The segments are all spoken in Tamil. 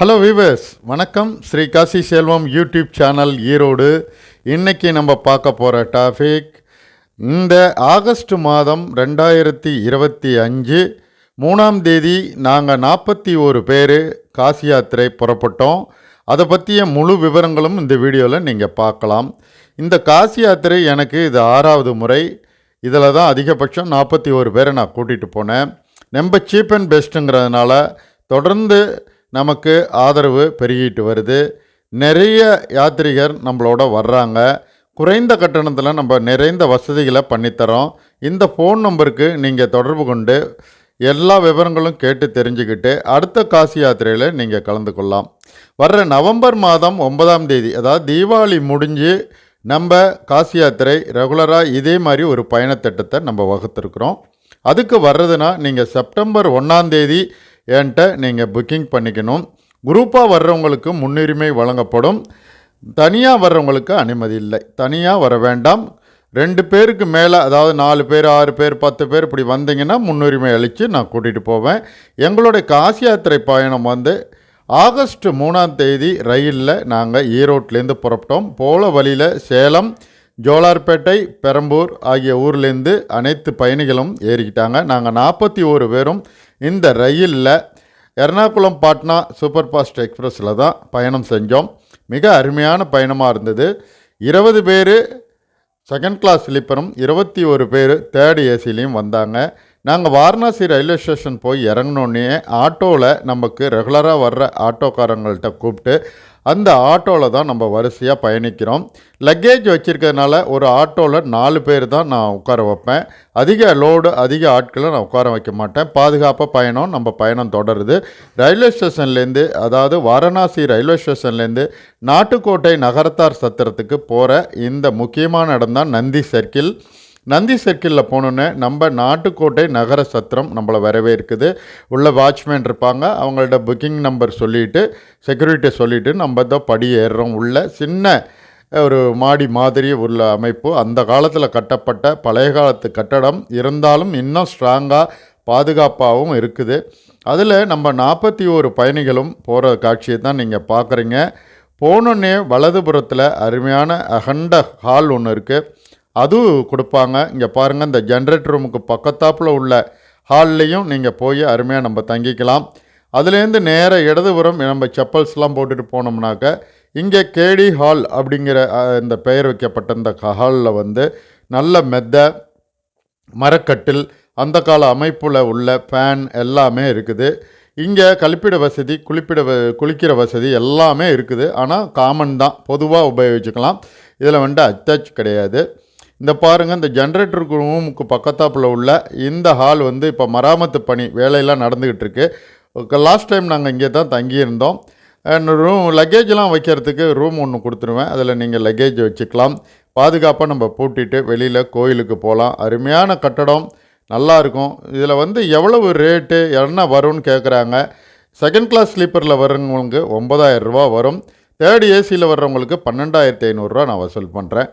ஹலோ வீவர்ஸ் வணக்கம். Shri Kasi Selvam YouTube channel Erode. இன்றைக்கி நம்ம பார்க்க போகிற டாபிக் இந்த ஆகஸ்ட் மாதம் ரெண்டாயிரத்தி இருபத்தி அஞ்சு மூணாம் தேதி நாங்கள் நாற்பத்தி ஒரு பேர் காசி யாத்திரை புறப்பட்டோம். அதை பற்றிய முழு விவரங்களும் இந்த வீடியோவில் நீங்கள் பார்க்கலாம். இந்த காசி யாத்திரை எனக்கு இது ஆறாவது முறை. இதில் தான் அதிகபட்சம் நாற்பத்தி ஒரு பேரை நான் கூட்டிகிட்டு போனேன். ரொம்ப சீப் அண்ட் பெஸ்ட்டுங்கிறதுனால தொடர்ந்து நமக்கு ஆதரவு பெருகிட்டு வருது. நிறைய யாத்ரிகர் நம்மளோட வர்றாங்க. குறைந்த கட்டணத்தில் நம்ம நிறைந்த வசதிகளை பண்ணித்தரோம். இந்த ஃபோன் நம்பருக்கு நீங்கள் தொடர்பு கொண்டு எல்லா விவரங்களும் கேட்டு தெரிஞ்சுக்கிட்டு அடுத்த காசி யாத்திரையில் நீங்கள் கலந்து கொள்ளலாம். வர்ற நவம்பர் மாதம் ஒன்பதாம் தேதி அதாவது தீபாவளி முடிஞ்சு நம்ம காசி யாத்திரை ரெகுலராக இதே மாதிரி ஒரு பயணத்திட்டத்தை நம்ம வகுத்துருக்குறோம். அதுக்கு வர்றதுனா நீங்கள் செப்டம்பர் ஒன்றாந்தேதி என்கிட்ட நீங்கள் புக்கிங் பண்ணிக்கணும். குரூப்பாக வர்றவங்களுக்கு முன்னுரிமை வழங்கப்படும். தனியாக வர்றவங்களுக்கு அனுமதி இல்லை. தனியாக வர வேண்டாம். ரெண்டு பேருக்கு மேலே அதாவது நாலு பேர் ஆறு பேர் பத்து பேர் இப்படி வந்தீங்கன்னா முன்னுரிமை அளித்து நான் கூட்டிகிட்டு போவேன். எங்களுடைய காசி யாத்திரை பயணம் வந்து ஆகஸ்ட் மூணாம் தேதி ரயிலில் நாங்கள் ஈரோட்லேருந்து புறப்பட்டோம். போல வழியில் சேலம் ஜோலார்பேட்டை பெரம்பூர் ஆகிய ஊர்லேருந்து அனைத்து பயணிகளும் ஏறிக்கிட்டாங்க. நாங்கள் நாற்பத்தி ஓரு பேரும் இந்த ரயிலில் எர்ணாகுளம் பாட்னா சூப்பர் ஃபாஸ்ட் எக்ஸ்பிரஸில் தான் பயணம் செஞ்சோம். மிக அருமையான பயணமாக இருந்தது. இருபது பேர் செகண்ட் கிளாஸ் ஸ்லீப்பரும் இருபத்தி ஒரு பேர் தேர்ட் ஏசிலையும் வந்தாங்க. நாங்கள் வாரணாசி ரயில்வே ஸ்டேஷன் போய் இறங்கினோடனே ஆட்டோவில் நமக்கு ரெகுலராக வர்ற ஆட்டோக்காரங்கள்ட்ட கூப்பிட்டு அந்த ஆட்டோவில் தான் நம்ம வரிசையாக பயணிக்கிறோம். லக்கேஜ் வச்சுருக்கிறதுனால ஒரு ஆட்டோவில் நாலு பேர் தான் நான் உட்கார வைப்பேன். அதிக லோடு அதிக ஆட்களை நான் உட்கார வைக்க மாட்டேன். பாதுகாப்பாக பயணம் நம்ம பயணம் தொடருது. ரயில்வே ஸ்டேஷன்லேருந்து அதாவது வாரணாசி ரயில்வே ஸ்டேஷன்லேருந்து நாட்டுக்கோட்டை நகரத்தார் சத்திரத்துக்கு போகிற இந்த முக்கியமான இடம் தான் நந்தி சர்க்கிள். நந்தி சர்க்கிளில் போனோன்னே நம்ம நாட்டுக்கோட்டை நகர சத்திரம் நம்மளை வரவேற்குது உள்ள வாட்ச்மேன் இருப்பாங்க. அவங்கள்ட்ட புக்கிங் நம்பர் சொல்லிவிட்டு செக்யூரிட்டி சொல்லிவிட்டு நம்ம தான் படி ஏறுறோம். உள்ள சின்ன ஒரு மாடி மாதிரி உள்ள அமைப்பு. அந்த காலத்தில் கட்டப்பட்ட பழைய காலத்து கட்டடம் இருந்தாலும் இன்னும் ஸ்ட்ராங்காக பாதுகாப்பாகவும் இருக்குது. அதில் நம்ம நாற்பத்தி ஒரு பயணிகளும் போகிற காட்சியை தான் நீங்கள் பார்க்குறீங்க போனோன்னே வலதுபுறத்தில் அருமையான அகண்ட ஹால் ஒன்று இருக்குது அதுவும் கொடுப்பாங்க. இங்கே பாருங்கள் இந்த ஜென்ரேட்டர் ரூமுக்கு பக்கத்தாப்பில் உள்ள ஹால்லையும் நீங்கள் போய் அருமையாக நம்ம தங்கிக்கலாம். அதுலேருந்து நேர இடதுபுறம் நம்ம செப்பல்ஸ்லாம் போட்டுட்டு போனோம்னாக்க இங்கே கேடி ஹால் அப்படிங்கிற இந்த பெயர் வைக்கப்பட்ட இந்த ஹாலில் வந்து நல்ல மெத்த மரக்கட்டில் அந்த கால அமைப்பில் உள்ள ஃபேன் எல்லாமே இருக்குது. இங்கே கழிப்பிட வசதி குளிப்பிட வ குளிக்கிற வசதி எல்லாமே இருக்குது. ஆனால் காமன் தான் பொதுவாக உபயோகிச்சுக்கலாம். இதில் வந்துட்டு அட்டாச் கிடையாது. இந்த பாருங்கள் இந்த ஜென்ரேட்டர் ரூமுக்கு பக்கத்தாப்பில் உள்ள இந்த ஹால் வந்து இப்போ மராமத்து பணி வேலையெல்லாம் நடந்துக்கிட்டு இருக்கு. லாஸ்ட் டைம் நாங்கள் இங்கே தான் தங்கியிருந்தோம். ரூம் லக்கேஜ்லாம் வைக்கிறதுக்கு ரூம் ஒன்று கொடுத்துருவேன். அதில் நீங்கள் லக்கேஜ் வச்சுக்கலாம். பாதுகாப்பாக நம்ம பூட்டிட்டு வெளியில் கோயிலுக்கு போகலாம் அருமையான கட்டடம் நல்லா இருக்கும். இதில் வந்து எவ்வளவு ரேட்டு என்ன வரும்னு கேட்குறாங்க செகண்ட் கிளாஸ் ஸ்லீப்பரில் வர்றவங்களுக்கு ஒம்பதாயிரம் ரூபா வரும். தேர்ட் ஏசியில் வர்றவங்களுக்கு பன்னெண்டாயிரத்தி ஐநூறுரூவா நான் வசூல் பண்ணுறேன்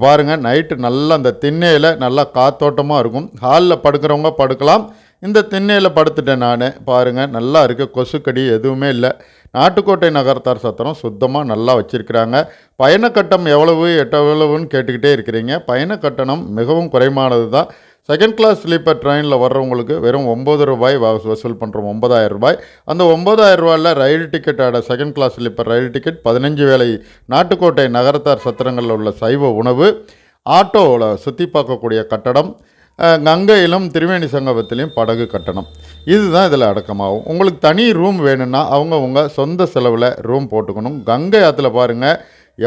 பாருங்கள் நைட்டு நல்லா அந்த திண்ணையில் நல்லா காத்தோட்டமாக இருக்கும். ஹாலில் படுக்கிறவங்க படுக்கலாம். இந்த திண்ணையில் படுத்துட்டேன் நான். பாருங்கள் நல்லா இருக்குது கொசுக்கடி எதுவுமே இல்லை. நாட்டுக்கோட்டை நகரத்தார் சத்திரம் சுத்தமாக நல்லா வச்சுருக்கிறாங்க. பயணக்கட்டம் கட்டணம் எவ்வளவு எட்டவளவுன்னு கேட்டுக்கிட்டே இருக்கிறீங்க. பயணக்கட்டணம் மிகவும் குறைவானது தான் செகண்ட் கிளாஸ் ஸ்லீப்பர் ட்ரெயினில் வர்றவங்களுக்கு வெறும் ஒம்பது ரூபாய் வசூல் பண்ணுறோம் ஒம்பதாயிரம் ரூபாய். அந்த ஒம்பதாயிரம் ரூபாயில் ரயில் டிக்கெட்டோட செகண்ட் கிளாஸ் ஸ்லீப்பர் ரயில் டிக்கெட் பதினஞ்சு வேலை நாட்டுக்கோட்டை நகரத்தார் சத்திரங்களில் உள்ள சைவ உணவு ஆட்டோவில் சுற்றி பார்க்கக்கூடிய கட்டடம் கங்கையிலும் திருவேணி சங்கமத்திலையும் படகு கட்டணம். இதுதான் இதில் அடக்கமாகும். உங்களுக்கு தனி ரூம் வேணும்னா அவங்க உங்கள் சொந்த செலவில் ரூம் போட்டுக்கணும். கங்கை ஆற்றுல பாருங்கள்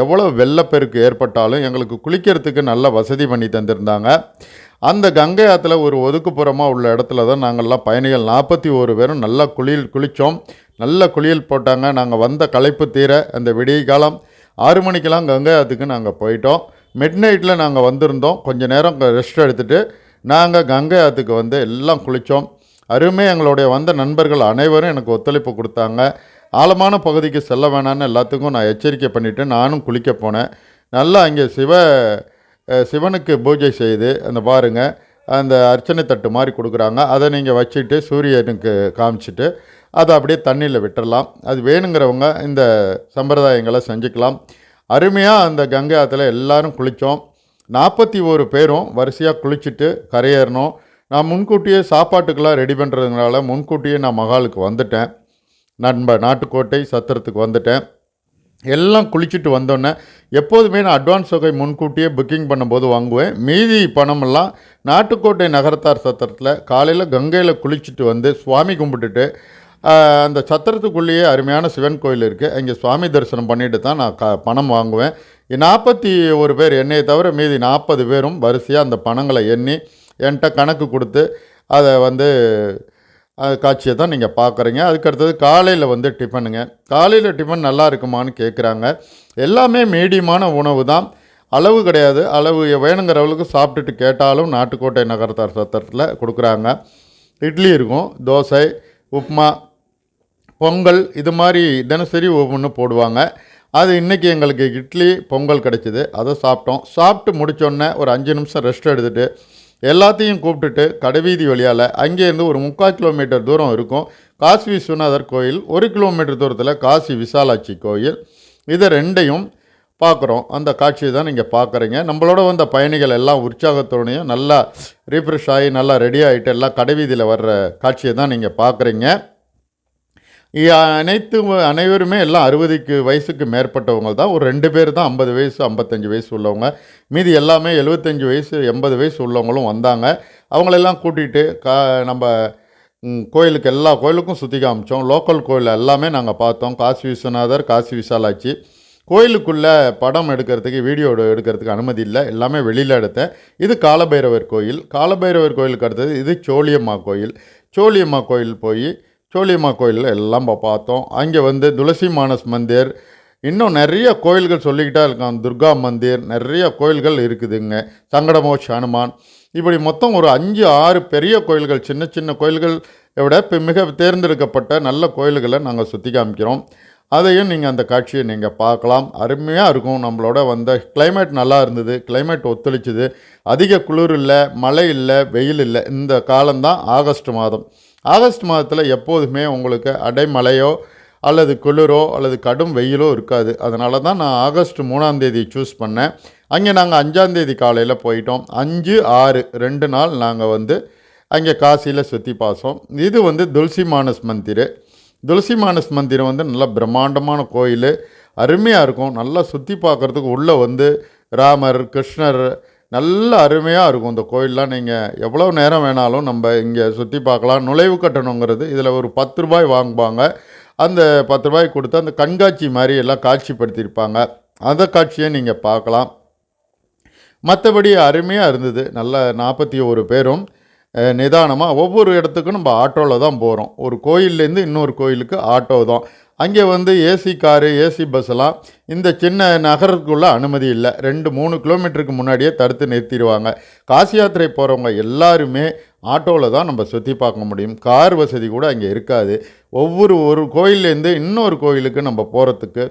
எவ்வளோ வெள்ளப்பெருக்கு ஏற்பட்டாலும் எங்களுக்கு குளிக்கிறதுக்கு நல்ல வசதி பண்ணி தந்திருந்தாங்க. அந்த கங்கை ஆற்றுல ஒரு ஒதுக்குப்புறமாக உள்ள இடத்துல தான் நாங்கள்லாம் பயணிகள் நாற்பத்தி ஒரு பேரும் நல்லா குளியல் குளித்தோம் நல்ல குளியல் போட்டாங்க. நாங்கள் வந்த களைப்பு தீர அந்த விடிய காலம் ஆறு மணிக்கெல்லாம் கங்கை ஆற்றுக்கு நாங்கள் போயிட்டோம். மிட் நைட்டில் நாங்கள் வந்திருந்தோம். கொஞ்ச நேரம் ரெஸ்ட் எடுத்துகிட்டு நாங்கள் கங்கை ஆற்றுக்கு வந்து எல்லாம் குளித்தோம் அருமை எங்களுடைய வந்த நண்பர்கள் அனைவரும் எனக்கு ஒத்துழைப்பு கொடுத்தாங்க. ஆழமான பகுதிக்கு செல்ல வேணான்னு எல்லாத்துக்கும் நான் எச்சரிக்கை பண்ணிவிட்டு நானும் குளிக்க போனேன். நல்லா அங்கே சிவ சிவனுக்கு பூஜை செய்து அந்த பாருங்கள் அந்த அர்ச்சனை தட்டு மாதிரி கொடுக்குறாங்க. அதை நீங்கள் வச்சுட்டு சூரியனுக்கு காமிச்சிட்டு அதை அப்படியே தண்ணியில் விட்டுடலாம் அது வேணுங்கிறவங்க இந்த சம்பிரதாயங்களை செஞ்சுக்கலாம். அருமையாக அந்த கங்கை ஆற்றுல எல்லாரும் குளித்தோம் நாற்பத்தி ஒரு பேரும் வரிசையாக குளிச்சுட்டு கரையேறணும். நான் முன்கூட்டியே சாப்பாட்டுக்கெல்லாம் ரெடி பண்ணுறதுனால முன்கூட்டியே நான் மகாலுக்கு வந்துட்டேன். நண்ப நாட்டுக்கோட்டை சத்திரத்துக்கு வந்துட்டேன். எல்லாம் குளிச்சுட்டு வந்தோன்னே எப்போதுமே நான் அட்வான்ஸ் தொகை முன்கூட்டியே புக்கிங் பண்ணும்போது வாங்குவேன். மீதி பணமெல்லாம் நாட்டுக்கோட்டை நகரத்தார் சத்திரத்தில் காலையில் கங்கையில் குளிச்சுட்டு வந்து சுவாமி கும்பிட்டுட்டு அந்த சத்திரத்துக்குள்ளேயே அருமையான சிவன் கோயில் இருக்குது அங்கே சுவாமி தரிசனம் பண்ணிட்டு தான் நான் க பணம் வாங்குவேன். நாற்பத்தி ஒரு பேர் என்னையை தவிர மீதி நாற்பது பேரும் வரிசையாக அந்த பணங்களை எண்ணி என்கிட்ட கணக்கு கொடுத்து அதை வந்து காட்சியை தான் நீங்கள் பார்க்குறீங்க. அதுக்கடுத்தது காலையில் வந்து டிஃபனுங்க. காலையில் டிஃபன் நல்லா இருக்குமான்னு கேட்குறாங்க எல்லாமே மீடியமான உணவு தான். அளவு கிடையாது. அளவு வேணுங்கிற அளவுக்கு சாப்பிட்டுட்டு கேட்டாலும் நாட்டுக்கோட்டை நகரத்தார் சத்திரத்தில் கொடுக்குறாங்க. இட்லி இருக்கும் தோசை உப்புமா பொங்கல் இது மாதிரி தினசரி ஒவ்வொன்று போடுவாங்க. அது இன்றைக்கி எங்களுக்கு இட்லி பொங்கல் கிடச்சிது. அதை சாப்பிட்டோம். சாப்பிட்டு முடித்தோடனே ஒரு அஞ்சு நிமிஷம் ரெஸ்ட் எடுத்துகிட்டு எல்லாத்தையும் கூப்பிட்டுட்டு கடைவீதி வழியால் அங்கேருந்து ஒரு முக்கால் கிலோமீட்டர் தூரம் இருக்கும் காசி விஸ்வநாதர் கோயில் ஒரு கிலோமீட்டர் தூரத்தில் காசி விசாலாட்சி கோயில். இதை ரெண்டையும் பார்க்குறோம். அந்த காட்சியை தான் நீங்கள் பார்க்குறீங்க. நம்மளோட வந்த பயணிகள் எல்லாம் உற்சாகத்தோடையும் நல்லா ரீஃப்ரெஷ் ஆகி நல்லா ரெடி ஆகிட்டு எல்லாம் கடைவீதியில் வர்ற காட்சியை தான் நீங்கள் பார்க்குறீங்க. அனைத்து அனைவருமே எல்லாம் அறுபதுக்கு வயசுக்கு மேற்பட்டவங்க தான். ஒரு ரெண்டு பேர் தான் ஐம்பது வயசு ஐம்பத்தஞ்சு வயசு உள்ளவங்க. மீதி எல்லாமே எழுபத்தஞ்சு வயசு எண்பது வயசு உள்ளவங்களும் வந்தாங்க. அவங்களெல்லாம் கூட்டிகிட்டு கா நம்ம கோயிலுக்கு எல்லா கோயிலுக்கும் சுற்றி காமிச்சோம். லோக்கல் கோயில் எல்லாமே நாங்கள் பார்த்தோம். காசி விஸ்வநாதர் காசி விசாலாட்சி. கோயிலுக்குள்ளே படம் எடுக்கிறதுக்கு வீடியோ எடுக்கிறதுக்கு அனுமதி இல்லை. எல்லாமே வெளியில் எடுத்தேன். இது காலபைரவர் கோயில். காலபைரவர் கோயிலுக்கு அடுத்தது இது சோழியம்மா கோயில். சோழியம்மா கோயில் போய் சோழியம்மா கோயிலில் எல்லாம் பார்த்தோம். அங்கே வந்து துளசி மானஸ் மந்திர். இன்னும் நிறைய கோயில்கள் சொல்லிக்கிட்டே இருக்கான். துர்கா மந்திர். நிறைய கோயில்கள் இருக்குதுங்க. சங்கடமோஷ் ஹனுமான். இப்படி மொத்தம் ஒரு அஞ்சு ஆறு பெரிய கோயில்கள் சின்ன சின்ன கோயில்கள் விட இப்போ மிக தேர்ந்தெடுக்கப்பட்ட நல்ல கோயில்களை நாங்கள் சுற்றி காமிக்கிறோம். அதையும் நீங்கள் அந்த காட்சியை நீங்கள் பார்க்கலாம். அருமையாக இருக்கும். நம்மளோட வந்த கிளைமேட் நல்லா இருந்தது. கிளைமேட் ஒத்துழைச்சிது. அதிக குளிர் இல்லை மழை இல்லை வெயில் இல்லை. இந்த காலம்தான் ஆகஸ்ட் மாதம். ஆகஸ்ட் மாதத்தில் எப்போதுமே உங்களுக்கு அடைமழையோ அல்லது குளிரோ அல்லது கடும் வெயிலோ இருக்காது. அதனால தான் நான் ஆகஸ்ட் மூணாம் தேதி சூஸ் பண்ணேன். அங்கே நாங்கள் அஞ்சாந்தேதி காலையில் போயிட்டோம். அஞ்சு ஆறு ரெண்டு நாள் நாங்கள் வந்து அங்கே காசியில் சுற்றி பார்த்தோம். இது வந்து துல்சி மானஸ் மந்திர். துளசி மானஸ் மந்திரம் வந்து நல்ல பிரம்மாண்டமான கோயில். அருமையாக இருக்கும். நல்லா சுற்றி பார்க்குறதுக்கு உள்ளே வந்து ராமர் கிருஷ்ணர் நல்ல அருமையாக இருக்கும் இந்த கோயிலெலாம். நீங்கள் எவ்வளோ நேரம் வேணாலும் நம்ம இங்கே சுற்றி பார்க்கலாம். நுழைவு கட்டணங்கிறது இதில் ஒரு பத்து ரூபாய் வாங்குவாங்க. அந்த பத்து ரூபாய் கொடுத்து அந்த கண்காட்சி மாதிரி எல்லாம் காட்சிப்படுத்தியிருப்பாங்க. அந்த காட்சியை நீங்கள் பார்க்கலாம். மற்றபடி அருமையாக இருந்தது. நல்ல நாற்பத்தி ஒரு பேரும். நிதானமாக ஒவ்வொரு இடத்துக்கும் நம்ம ஆட்டோவில் தான் போகிறோம் ஒரு கோயில்லேருந்து இன்னொரு கோயிலுக்கு ஆட்டோ தான். அங்கே வந்து ஏசி காரு ஏசி பஸ்ஸெல்லாம் இந்த சின்ன நகரத்துக்குள்ளே அனுமதி இல்லை. ரெண்டு மூணு கிலோமீட்டருக்கு முன்னாடியே தடுத்து நிறுத்திடுவாங்க. காசி யாத்திரை போகிறவங்க எல்லாருமே ஆட்டோவில் தான் நம்ம சுற்றி பார்க்க முடியும். கார் வசதி கூட அங்கே இருக்காது. ஒவ்வொரு ஒரு கோயில்லேருந்து இன்னொரு கோயிலுக்கு நம்ம போகிறதுக்கு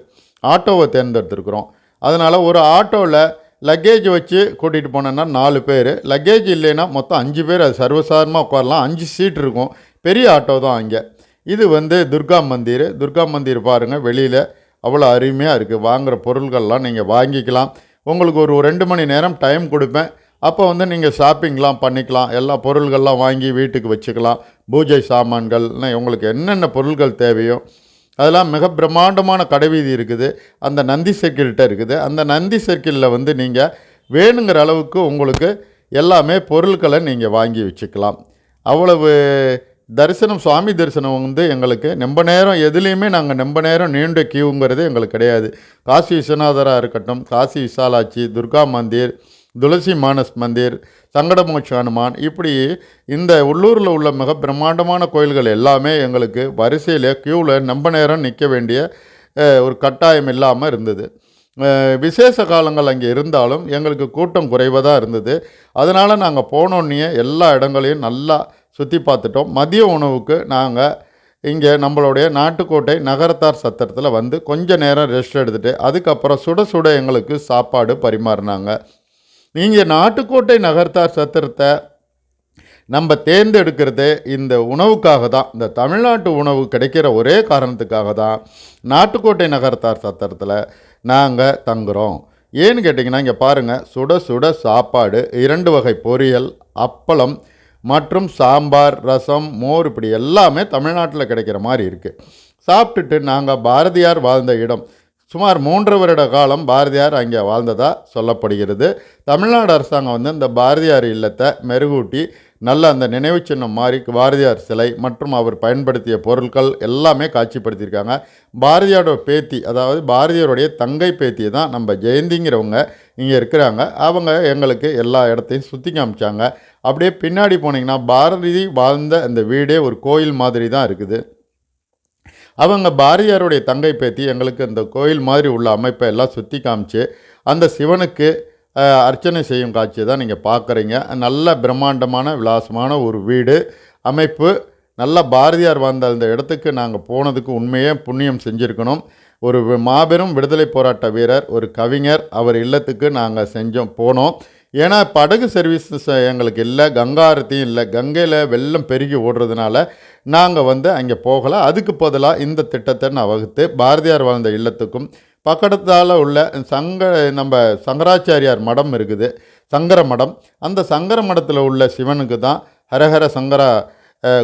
ஆட்டோவை தேர்ந்தெடுத்துருக்குறோம். அதனால் ஒரு ஆட்டோவில் லக்கேஜ் வச்சு கூட்டிகிட்டு போனேன்னா நாலு பேர். லக்கேஜ் இல்லைன்னா மொத்தம் அஞ்சு பேர். அது சர்வசாதாரணமாக உட்காரலாம். அஞ்சு சீட் இருக்கும். பெரிய ஆட்டோ தான் அங்கே இது வந்து துர்கா மந்திர். துர்கா மந்திர் பாருங்கள் வெளியில் அவ்வளோ அருமையாக இருக்குது வாங்குகிற பொருள்கள்லாம் நீங்கள் வாங்கிக்கலாம். உங்களுக்கு ஒரு ரெண்டு மணி நேரம் டைம் கொடுப்பேன். அப்போ வந்து நீங்கள் ஷாப்பிங்லாம் பண்ணிக்கலாம். எல்லா பொருள்கள்லாம் வாங்கி வீட்டுக்கு வச்சுக்கலாம். பூஜை சாமான்கள்னு உங்களுக்கு என்னென்ன பொருள்கள் தேவையோ அதெல்லாம் மிக பிரம்மாண்டமான கடைவீதி இருக்குது. அந்த நந்தி சர்க்கிள்கிட்ட இருக்குது. அந்த நந்தி சர்க்கிளில் வந்து நீங்கள் வேணுங்கிற அளவுக்கு உங்களுக்கு எல்லாமே பொருட்களை நீங்கள் வாங்கி வச்சுக்கலாம். அவ்வளவு தரிசனம் சுவாமி தரிசனம் வந்து எங்களுக்கு நெம்ப நேரம் எதுலேயுமே நாங்கள் நெம்ப நேரம் நீண்ட கியூங்கிறது எங்களுக்கு கிடையாது. காசி விஸ்வநாதராக இருக்கட்டும் காசி விசாலாட்சி துர்கா மந்திர் துளசி மானஸ் மந்திர் சங்கடமோட்ச அனுமான் இப்படி இந்த உள்ளூரில் உள்ள மிக பிரம்மாண்டமான கோயில்கள் எல்லாமே எங்களுக்கு வரிசையில் க்யூவில் நம்ப நேரம் நிற்க வேண்டிய ஒரு கட்டாயம் இல்லாமல் இருந்தது. விசேஷ காலங்கள் அங்கே இருந்தாலும் எங்களுக்கு கூட்டம் குறைவாக இருந்தது. அதனால் நாங்கள் போனோன்னே எல்லா இடங்களையும் நல்லா சுற்றி பார்த்துட்டோம். மதிய உணவுக்கு நாங்கள் இங்கே நம்மளுடைய நாட்டுக்கோட்டை நகரத்தார் சத்திரத்தில் வந்து கொஞ்ச நேரம் ரெஸ்ட் எடுத்துகிட்டு அதுக்கப்புறம் சுட சுட எங்களுக்கு சாப்பாடு பரிமாறினாங்க. நீங்கள் நாட்டுக்கோட்டை நகர்த்தார் சத்திரத்தை நம்ம தேர்ந்தெடுக்கிறது இந்த உணவுக்காக தான். இந்த தமிழ்நாட்டு உணவு கிடைக்கிற ஒரே காரணத்துக்காக தான் நாட்டுக்கோட்டை நகர்த்தார் சத்திரத்தில் நாங்கள் தங்குறோம். ஏன்னு கேட்டிங்கன்னா இங்கே பாருங்கள் சுட சுட சாப்பாடு இரண்டு வகை பொரியல் அப்பளம் மற்றும் சாம்பார் ரசம் மோர் இப்படி எல்லாமே தமிழ்நாட்டில் கிடைக்கிற மாதிரி இருக்குது சாப்பிட்டுட்டு நாங்கள் பாரதியார் வாழ்ந்த இடம். சுமார் மூன்று வருட காலம் பாரதியார் அங்கே வாழ்ந்ததாக சொல்லப்படுகிறது. தமிழ்நாடு அரசாங்கம் வந்து இந்த பாரதியார் இல்லத்தை மெருகூட்டி நல்ல அந்த நினைவு சின்னம் மாதிரி பாரதியார் சிலை மற்றும் அவர் பயன்படுத்திய பொருட்கள் எல்லாமே காட்சிப்படுத்தியிருக்காங்க. பாரதியாரோட பேத்தி அதாவது பாரதியாருடைய தங்கை பேத்தி தான் நம்ம ஜெயந்திங்கிறவங்க இங்கே இருக்கிறாங்க. அவங்க எங்களுக்கு எல்லா இடத்தையும் சுற்றி காமிச்சாங்க. அப்படியே பின்னாடி போனீங்கன்னா பாரதி வாழ்ந்த அந்த வீடே ஒரு கோயில் மாதிரி தான் இருக்குது. அவங்க பாரதியாருடைய தங்கை பேத்தி எங்களுக்கு இந்த கோயில் மாதிரி உள்ள அமைப்பை எல்லாம் சுற்றி காமிச்சு அந்த சிவனுக்கு அர்ச்சனை செய்யும் காட்சியை தான் நீங்கள் பார்க்குறீங்க நல்ல பிரம்மாண்டமான விலாசமான ஒரு வீடு அமைப்பு. நல்ல பாரதியார் வாழ்ந்த அந்த இடத்துக்கு நாங்கள் போனதுக்கு உண்மையே புண்ணியம் செஞ்சுருக்கணும். ஒரு மாபெரும் விடுதலை போராட்ட வீரர் ஒரு கவிஞர் அவர் இல்லத்துக்கு நாங்கள் செஞ்சோம் போனோம். ஏன்னா படகு சர்வீஸஸ் எங்களுக்கு இல்லை கங்காரத்தையும் இல்லை. கங்கையில் வெள்ளம் பெருகி ஓடுறதுனால நாங்கள் வந்து அங்கே போகலை. அதுக்கு பதிலாக இந்த திட்டத்தை நான் வகுத்து பாரதியார் வாழ்ந்த இல்லத்துக்கும் பக்கத்தால் உள்ள சங்க நம்ம சங்கராச்சாரியார் மடம் இருக்குது சங்கர மடம். அந்த சங்கர மடத்தில் உள்ள சிவனுக்கு தான் ஹரஹர சங்கரா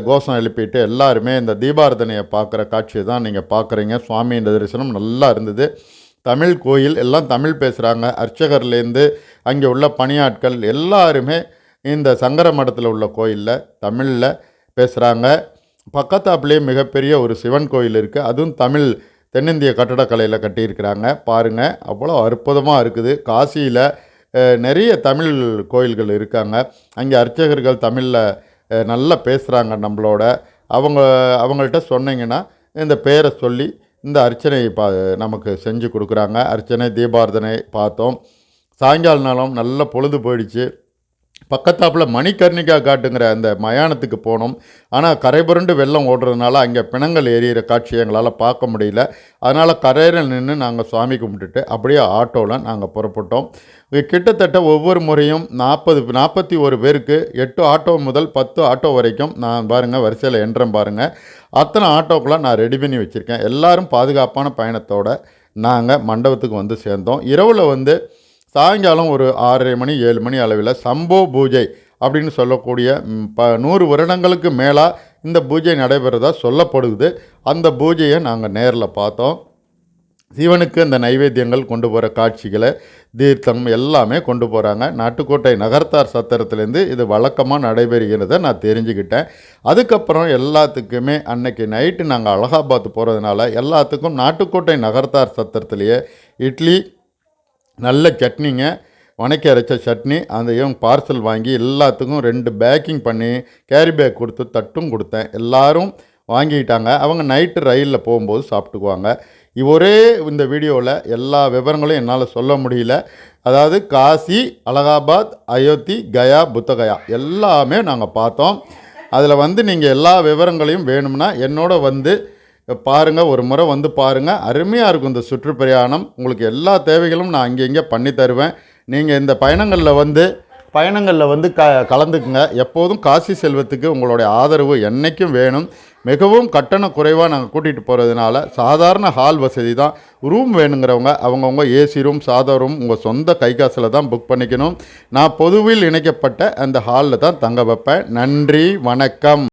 கோஷம் எழுப்பிட்டு எல்லாருமே இந்த தீபாரதனையை பார்க்குற காட்சியை தான் நீங்கள் பார்க்குறீங்க. சுவாமியின் தரிசனம் நல்லா இருந்தது. தமிழ் கோயில் எல்லாம் தமிழ் பேசுகிறாங்க அர்ச்சகர்லேருந்து அங்கே உள்ள பணியாட்கள் எல்லாருமே இந்த சங்கர மடத்தில் உள்ள கோயிலில் தமிழில் பேசுகிறாங்க பக்கத்தாப்புலேயே மிகப்பெரிய ஒரு சிவன் கோயில் இருக்குது அதுவும் தமிழ் தென்னிந்திய கட்டடக்கலையில் கட்டியிருக்கிறாங்க. பாருங்கள் அவ்வளோ அற்புதமாக இருக்குது. காசியில் நிறைய தமிழ் கோயில்கள் இருக்காங்க. அங்கே அர்ச்சகர்கள் தமிழில் நல்லா பேசுகிறாங்க நம்மளோட. அவங்க அவங்கள்ட்ட சொன்னீங்கன்னா இந்த பேரை சொல்லி இந்த அர்ச்சனை பா நமக்கு செஞ்சு கொடுக்குறாங்க. அர்ச்சனை தீபார்த்தனை பார்த்தோம். சாயங்கால நாளும் நல்ல பொழுது போயிடுச்சு. பக்கத்தாப்பில் மணிகர்ணிகா காட்டுங்கிற அந்த மயானத்துக்கு போனோம். ஆனால் கரை புரண்டு வெள்ளம் ஓடுறதுனால அங்கே பிணங்கள் எரியிற காட்சி எங்களால் பார்க்க முடியல. அதனால் கரையில் நின்று நாங்கள் சுவாமி கும்பிட்டுட்டு அப்படியே ஆட்டோவில் நாங்கள் புறப்பட்டோம். கிட்டத்தட்ட ஒவ்வொரு முறையும் நாற்பது நாற்பத்தி ஒரு பேருக்கு எட்டு ஆட்டோ முதல் பத்து ஆட்டோ வரைக்கும் நான் பாருங்கள் வரிசையில் என்றேன் பாருங்கள் அத்தனை ஆட்டோக்கெலாம் நான் ரெடி பண்ணி வச்சுருக்கேன். எல்லாரும் பாதுகாப்பான பயணத்தோடு நாங்கள் மண்டபத்துக்கு வந்து சேர்ந்தோம். இரவில் வந்து சாயங்காலம் ஒரு ஆறரை மணி ஏழு மணி அளவில் சம்போ பூஜை அப்படின்னு சொல்லக்கூடிய ப நூறு வருடங்களுக்கு மேலாக இந்த பூஜை நடைபெறதா சொல்லப்படுது. அந்த பூஜையை நாங்கள் நேரில் பார்த்தோம். சிவனுக்கு அந்த நைவேத்தியங்கள் கொண்டு போகிற காட்சிகளை தீர்த்தம் எல்லாமே கொண்டு போகிறாங்க நாட்டுக்கோட்டை நகர்த்தார் சத்திரத்துலேருந்து இது வழக்கமாக நடைபெறுகிறத நான் தெரிஞ்சுக்கிட்டேன். அதுக்கப்புறம் எல்லாத்துக்குமே அன்னைக்கு நைட்டு நாங்கள் அலகாபாத் போகிறதுனால எல்லாத்துக்கும் நாட்டுக்கோட்டை நகர்த்தார் சத்திரத்துலேயே இட்லி நல்ல சட்னிங்க வணக்கி அரைச்ச சட்னி அதையும் பார்சல் வாங்கி எல்லாத்துக்கும் ரெண்டு பேக்கிங் பண்ணி கேரி பேக் கொடுத்து தட்டும் கொடுத்தேன். எல்லோரும் வாங்கிக்கிட்டாங்க அவங்க நைட்டு ரயிலில் போகும்போது சாப்பிட்டுக்குவாங்க. ஒரே இந்த வீடியோவில் எல்லா விவரங்களும் என்னால் சொல்ல முடியல. அதாவது காசி அலகாபாத் அயோத்தி கயா புத்தகயா எல்லாமே நாங்கள் பார்த்தோம். அதில் வந்து நீங்கள் எல்லா விவரங்களையும் வேணும்னா என்னோட வந்து பாருங்கள் ஒரு முறை வந்து பாருங்கள் அருமையாக இருக்கும் இந்த சுற்றுப்பிரயாணம். உங்களுக்கு எல்லா தேவைகளும் நான் அங்கே இங்கே பண்ணி தருவேன். நீங்கள் இந்த பயணங்களில் வந்து பயணங்களில் வந்து க கலந்துக்குங்க. எப்போதும் காசி செல்வத்துக்கு உங்களுடைய ஆதரவு என்றைக்கும் வேணும். மிகவும் கட்டண குறைவாக நாங்கள் கூட்டிகிட்டு போகிறதுனால சாதாரண ஹால் வசதி தான். ரூம் வேணுங்கிறவங்க அவங்கவுங்க ஏசி ரூம் சாதா ரூம் உங்கள் சொந்த கை காசில் தான் புக் பண்ணிக்கணும். நான் பொதுவில் இணைக்கப்பட்ட அந்த ஹாலில் தான் தங்க வைப்பேன். நன்றி வணக்கம்.